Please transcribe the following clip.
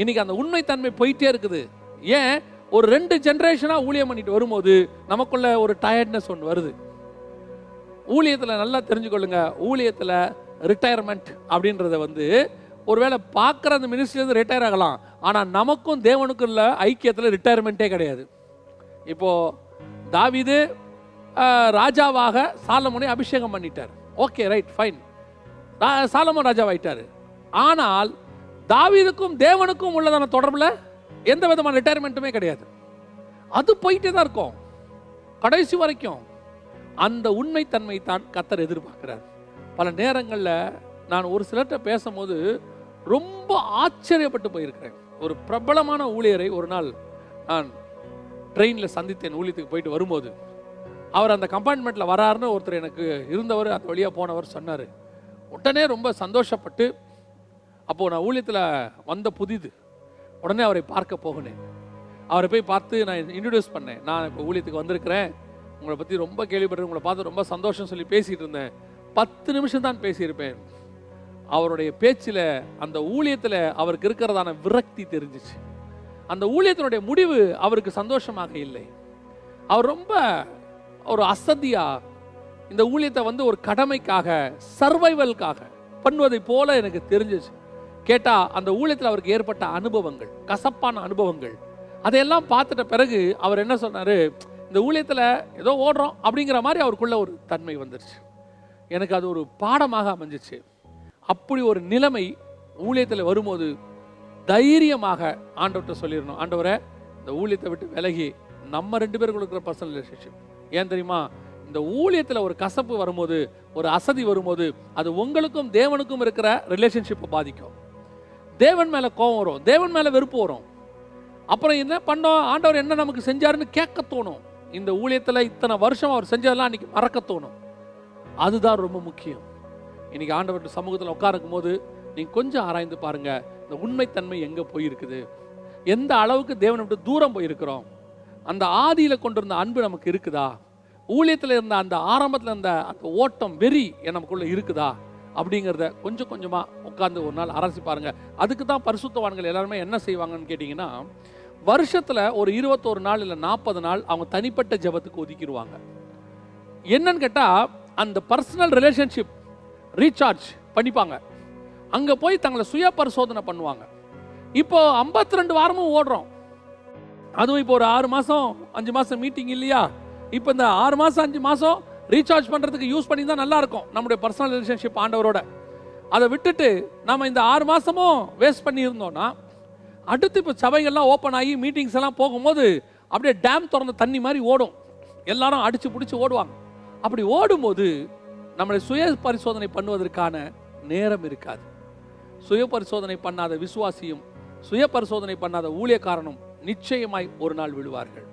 இன்னைக்கு அந்த உண்மைத்தன்மை போயிட்டே இருக்குது. ஏன்? ஒரு ரெண்டு ஜென்ரேஷனாக ஊழியம் பண்ணிட்டு வரும்போது நமக்குள்ள ஒரு டயர்ட்னஸ் ஒன்று வருது. ஊழியத்தில் நல்லா தெரிஞ்சுக்கொள்ளுங்க. ஊழியத்தில் ரிட்டையர்மெண்ட் அப்படின்றத வந்து ஒருவேளை பார்க்குற அந்த மினிஸ்ட்ரிலேருந்து ரிட்டையர் ஆகலாம். ஆனால் நமக்கும் தேவனுக்கும் இல்லை ஐக்கியத்தில் ரிட்டையர்மெண்ட்டே கிடையாது. இப்போது தாவிது ராஜாவாக சாலமோனை அபிஷேகம் பண்ணிட்டார். ஓகே ரைட் ஃபைன் சாலமோன் ராஜாவாயிட்டார். ஆனால் தாவீதுக்கும் தேவனுக்கும் உள்ளதான தொடர்பில் எந்த விதமான ரிட்டையர்மெண்ட்டுமே கிடையாது. அது போயிட்டே தான் இருக்கும். கடைசி வரைக்கும் அந்த உண்மைத்தன்மை தான் கத்தர் எதிர்பார்க்கிறார். பல நேரங்களில் நான் ஒரு சிலர்கிட்ட பேசும்போது ரொம்ப ஆச்சரியப்பட்டு போயிருக்கிறேன். ஒரு பிரபலமான ஊழியரை ஒரு நாள் நான் ட்ரெயினில் சந்தித்தேன் ஊழியத்துக்கு போயிட்டு வரும்போது அவர் அந்த கம்பார்ட்மெண்ட்டில் வராருன்னு ஒருத்தர் எனக்கு இருந்தவர் அந்த வழியாக போனவர் சொன்னார். உடனே ரொம்ப சந்தோஷப்பட்டு அப்போது நான் ஊழியத்தில் வந்த புதிது. உடனே அவரை பார்க்க போகினேன். அவரை போய் பார்த்து நான் இன்ட்ரடியூஸ் பண்ணேன். நான் இப்போ ஊழியத்துக்கு வந்திருக்கிறேன். உங்களை பற்றி ரொம்ப கேள்விப்பட்டேன் உங்களை பார்த்து ரொம்ப சந்தோஷம் சொல்லி பேசிகிட்டு இருந்தேன். பத்து நிமிஷம் தான் பேசியிருப்பேன். அவருடைய பேச்சில் அந்த ஊழியத்தில் அவருக்கு இருக்கிறதான விரக்தி தெரிஞ்சிச்சு. அந்த ஊழியத்தினுடைய முடிவு அவருக்கு சந்தோஷமாக இல்லை. அவர் ரொம்ப ஒரு அசதியாக இந்த ஊழியத்தை வந்து ஒரு கடமைக்காக சர்வைவல்காக பண்ணுவதை போல எனக்கு தெரிஞ்சிச்சு. கேட்டால் அந்த ஊழியத்தில் அவருக்கு ஏற்பட்ட அனுபவங்கள் கசப்பான அனுபவங்கள். அதையெல்லாம் பார்த்துட்ட பிறகு அவர் என்ன சொன்னார் இந்த ஊழியத்தில் ஏதோ ஓடுறோம் அப்படிங்கிற மாதிரி அவருக்குள்ள ஒரு தன்மை வந்துருச்சு. எனக்கு அது ஒரு பாடமாக அமைஞ்சிச்சு. அப்படி ஒரு நிலைமை ஊழியத்தில் வரும்போது தைரியமாக ஆண்டவர்கிட்ட சொல்லிடணும். ஆண்டவரை இந்த ஊழியத்தை விட்டு விலகி நம்ம ரெண்டு பேர் இருக்கிற பர்சனல் ரிலேஷன்ஷிப் ஏன் தெரியுமா? இந்த ஊழியத்தில் ஒரு கசப்பு வரும்போது ஒரு அசதி வரும்போது அது உங்களுக்கும் தேவனுக்கும் இருக்கிற ரிலேஷன்ஷிப்பை பாதிக்கும். தேவன் மேலே கோபம் வரும். தேவன் மேலே வெறுப்பு வரும். அப்புறம் என்ன பண்ணோம்? ஆண்டவர் என்ன நமக்கு செஞ்சாருன்னு கேட்க தோணும். இந்த ஊழியத்தில் இத்தனை வருஷம் அவர் செஞ்சதெல்லாம் அன்னைக்கு மறக்க தோணும். அதுதான் ரொம்ப முக்கியம். இன்னைக்கு ஆண்டவர் சமூகத்தில் உட்காருக்கும் போது நீங்கள் கொஞ்சம் ஆராய்ந்து பாருங்கள் இந்த உண்மைத்தன்மை எங்கே போயிருக்குது? எந்த அளவுக்கு தேவனை விட்டு தூரம் போயிருக்கிறோம்? அந்த ஆதியில கொண்டிருந்த அன்பு நமக்கு இருக்குதா? ஊழியத்தில் இருந்த அந்த ஆரம்பத்தில் இருந்த அந்த ஓட்டம் வெறி நமக்குள்ளே இருக்குதா? அப்படிங்கிறத கொஞ்சம் கொஞ்சமாக உட்காந்து ஒரு நாள் அரசி பாருங்கள் அதுக்கு தான் பரிசுத்தவான்கள் எல்லாருமே என்ன செய்வாங்கன்னு கேட்டிங்கன்னா வருஷத்தில் ஒரு இருபத்தோரு நாள் இல்லை நாற்பது நாள் அவங்க தனிப்பட்ட ஜெபத்துக்கு ஒதுக்கிடுவாங்க. என்னன்னு கேட்டால் அந்த பர்சனல் ரிலேஷன்ஷிப் ரீசார்ஜ் பண்ணிப்பாங்க. அங்கே போய் தங்களை சுய பரிசோதனை பண்ணுவாங்க. இப்போ 52 ரெண்டு வாரமும் ஓடுறோம். அதுவும் இப்போ ஒரு ஆறு மாதம் அஞ்சு மாதம் மீட்டிங் இல்லையா? இப்போ இந்த ஆறு மாதம் அஞ்சு மாதம் ரீசார்ஜ் பண்ணுறதுக்கு யூஸ் பண்ணி தான் நல்லா இருக்கும் நம்முடைய பர்சனல் ரிலேஷன்ஷிப் ஆண்டவரோட. அதை விட்டுட்டு நம்ம இந்த ஆறு மாதமும் வேஸ்ட் பண்ணியிருந்தோம்னா அடுத்து இப்போ சபைகள்லாம் ஓப்பன் ஆகி மீட்டிங்ஸ் எல்லாம் போகும்போது அப்படியே டேம் திறந்த தண்ணி மாதிரி ஓடும். எல்லாரும் அடிச்சு பிடிச்சி ஓடுவாங்க. அப்படி ஓடும்போது நம்மளை சுய பரிசோதனை பண்ணுவதற்கான நேரம் இருக்காது. சுய பரிசோதனை பண்ணாத விசுவாசியும் சுய பரிசோதனை பண்ணாத ஊழியக்காரனும் நிச்சயமாய் ஒரு நாள் விழுவார்கள்.